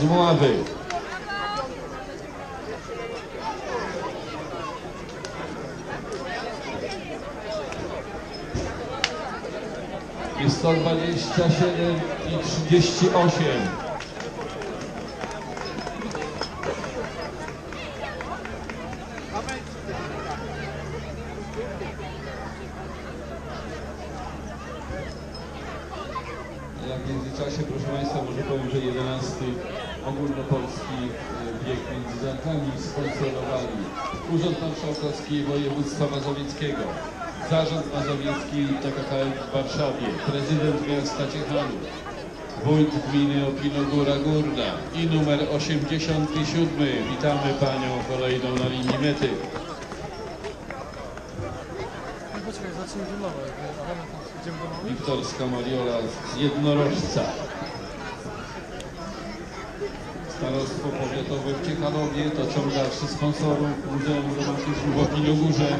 z Mławy. Jest 127 i 38. Ja w międzyczasie, proszę Państwa, może powiem, że 11 ogólnopolski e, bieg między zamkami sponsorowali Urząd Marszałkowski Województwa Mazowieckiego, Zarząd Mazowiecki TKKL w Warszawie, prezydent miasta Ciechanów, wójt gminy Opinogóra Górna i numer 87. Witamy Panią kolejną na linii mety. No no? Wiktorska Mariola z Jednorożca. Starostwo Powiatowe w Ciechanowie to ciąg dalszy sponsorów Muzeum Romantycznym w Opiniogórze,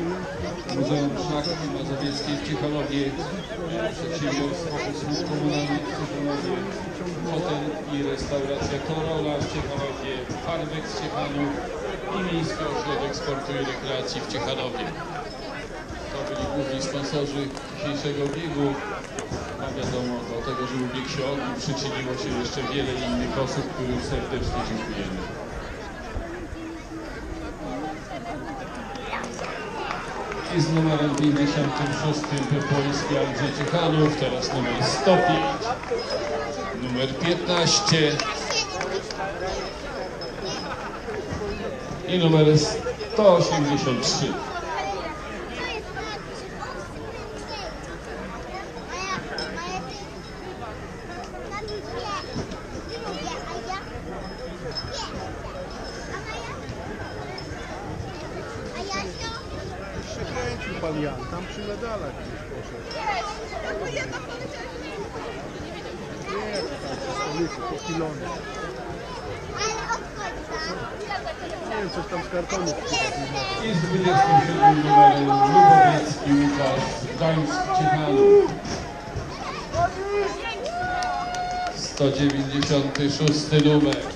Muzeum Szlachty Mazowieckiej w Ciechanowie, Przedsiębiorstwo Usług Komunalnych w Ciechanowie, Hotel i Restauracja Korola w Ciechanowie, Farmek z Ciechanów i Miejski Ośrodek Sportu i Rekreacji w Ciechanowie. To byli główni sponsorzy dzisiejszego biegu. Wiadomo, do tego, żeby bieg się odbył, przyczyniło się jeszcze wiele innych osób, którym serdecznie dziękujemy. I z numerem 56 Polski Andrzej Ciechanów, teraz numer 105, numer 15 i numer 183. tam przy medalach gdzieś poszedł. Nie, to tam przy stolicy, po pilonie. Nie wiem, coś tam z kartonów I z 27 numerem Lubowiecki Łukasz Gdańsk Ciechanów. 196 numer.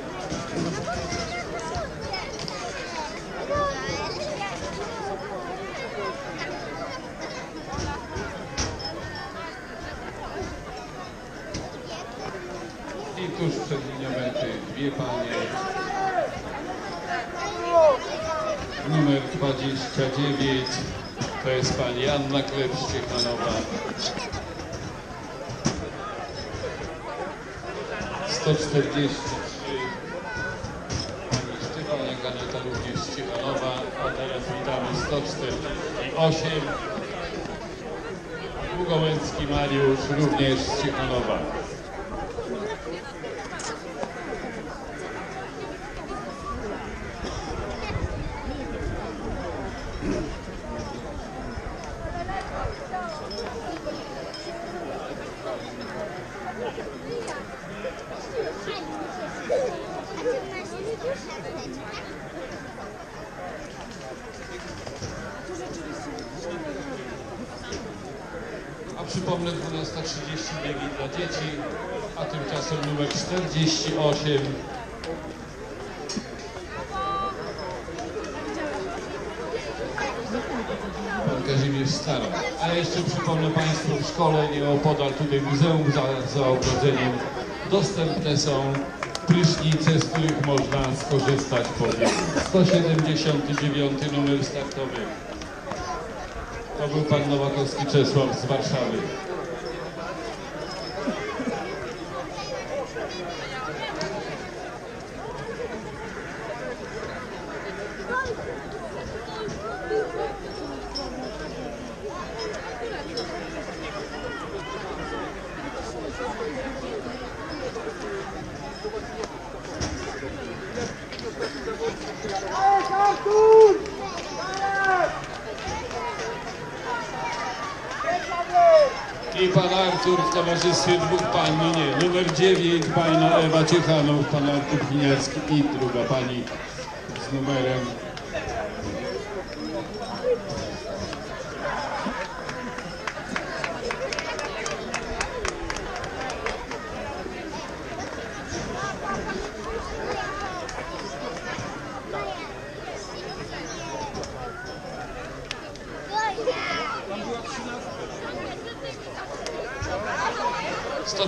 tuż przed linią mety dwie panie. Numer 29 to jest pani Anna Klep z Ciechanowa. 143 pani Szczepanek Aneta również Ciechanowa, a teraz witamy 148 Długołęcki Mariusz również Ciechanowa. A przypomnę 12.30 biegi dla dzieci, a tymczasem numer 48 Pan Kazimierz Staro. A jeszcze przypomnę Państwu w szkole nieopodal tutaj muzeum za, za ogrodzeniem dostępne są prysznice, z których można skorzystać po biegu. 179 numer startowy. To był pan Nowakowski Czesław z Warszawy. I pan Artur w towarzystwie dwóch pań, nie, numer 9 pana Ewa Ciechanow, pan Artur Winiarski i druga pani z numerem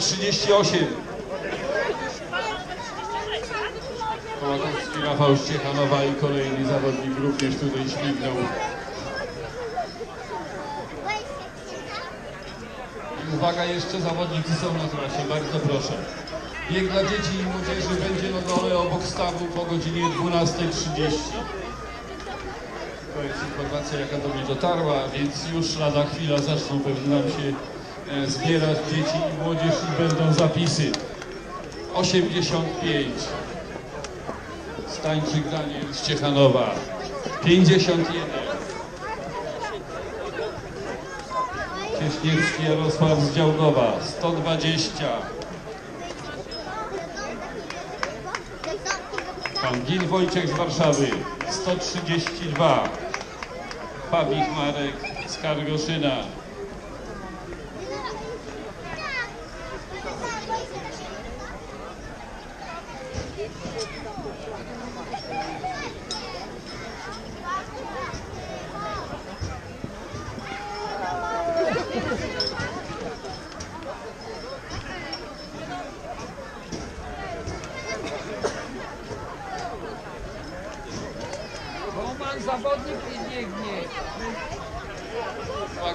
Sto trzydzieści osiem. Kołakowski Rafał Ściechanowa i kolejny zawodnik również tutaj śmignął. I uwaga, jeszcze zawodnicy są na trasie, bardzo proszę. Bieg dla dzieci i młodzieży będzie na dole obok stawu po godzinie 12.30. To jest informacja, jaka do mnie dotarła, więc już lada chwila zaczną pewnie nam się zbierać dzieci i młodzież i będą zapisy. 85. Stańczyk Daniel z Ciechanowa. 51. Cieśniewski Jarosław z Działdowa. 120. Pan Gil Wojciech z Warszawy. 132. Pawik Marek z Kargoszyna.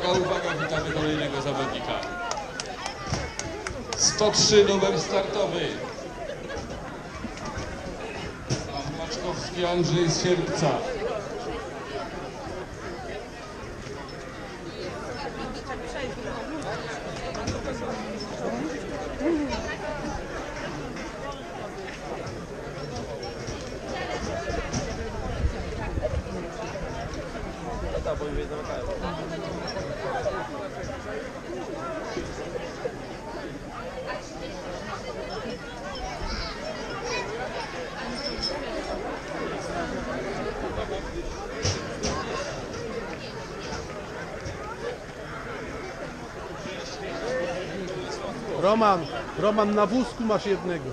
Uwaga, uwaga, witamy kolejnego zawodnika. 103 numer startowy. Maczkowski Andrzej z Sierpca. Roman, Roman na wózku masz jednego.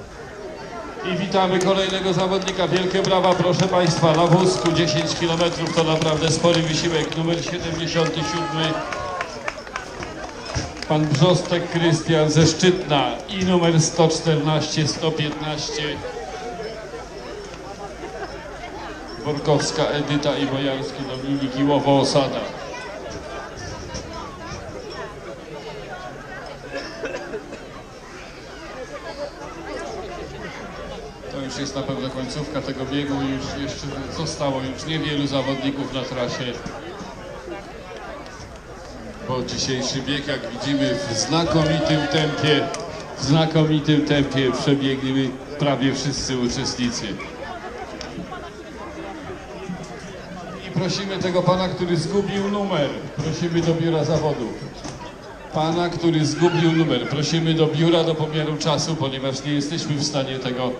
I witamy kolejnego zawodnika. Wielkie brawa, proszę Państwa. Na wózku 10 km to naprawdę spory wysiłek. Numer 77. Pan Brzostek Krystian ze Szczytna i numer 114, 115. Borkowska Edyta i Bojarski Dominik i Łowo Osada. To już jest na pewno końcówka tego biegu. Już jeszcze zostało już niewielu zawodników na trasie. Bo dzisiejszy bieg, jak widzimy, w znakomitym tempie, w znakomitym tempie przebiegli prawie wszyscy uczestnicy. I prosimy tego pana, który zgubił numer, prosimy do biura zawodów. Pana, który zgubił numer, prosimy do biura do pomiaru czasu, ponieważ nie jesteśmy w stanie tego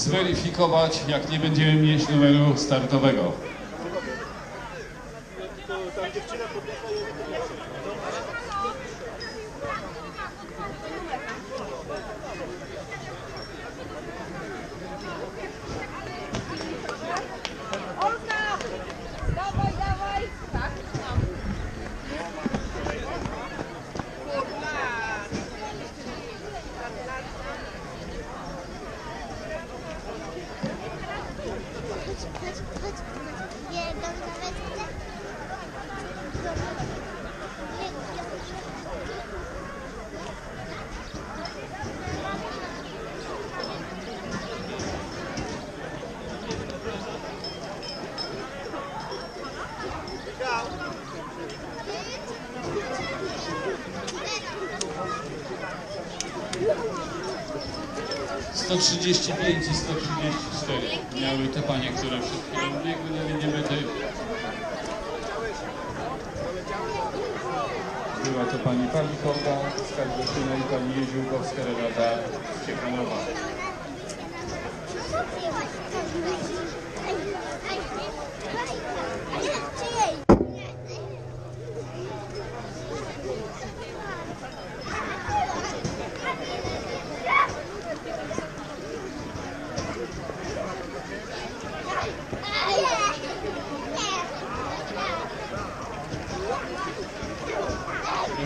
zweryfikować, jak nie będziemy mieć numeru startowego. Chodź, chodź, chodź. Nie, dobrze, nawet chcę. Nie, nie, - 135 i 134 miały te panie, które przed chwilą biegły na linię mety. Była to pani Pawlikowna z Kargoszyna i pani Jeziłkowska, Renata Ciechanowa.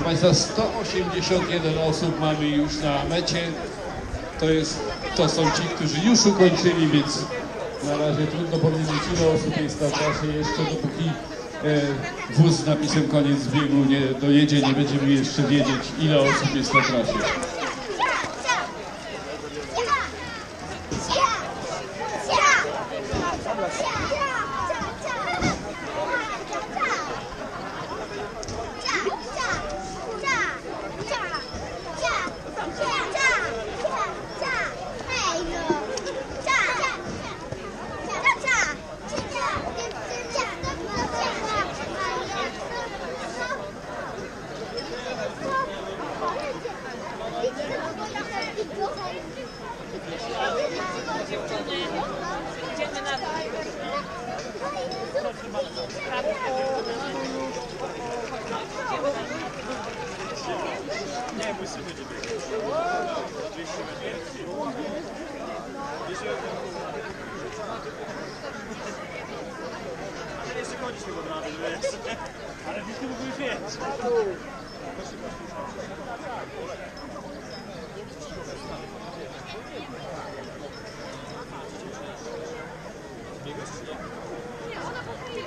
Państwa, 181 osób mamy już na mecie. To, jest, to są ci, którzy już ukończyli, więc na razie trudno powiedzieć, ile osób jest na trasie jeszcze, dopóki e, wóz z napisem koniec biegu nie dojedzie, nie będziemy jeszcze wiedzieć, ile osób jest na trasie. Ale nie przychodzisz mi od razu, wiesz. Ale wiesz, ty mógłbyś wiedzieć. Nie, ona pokaje.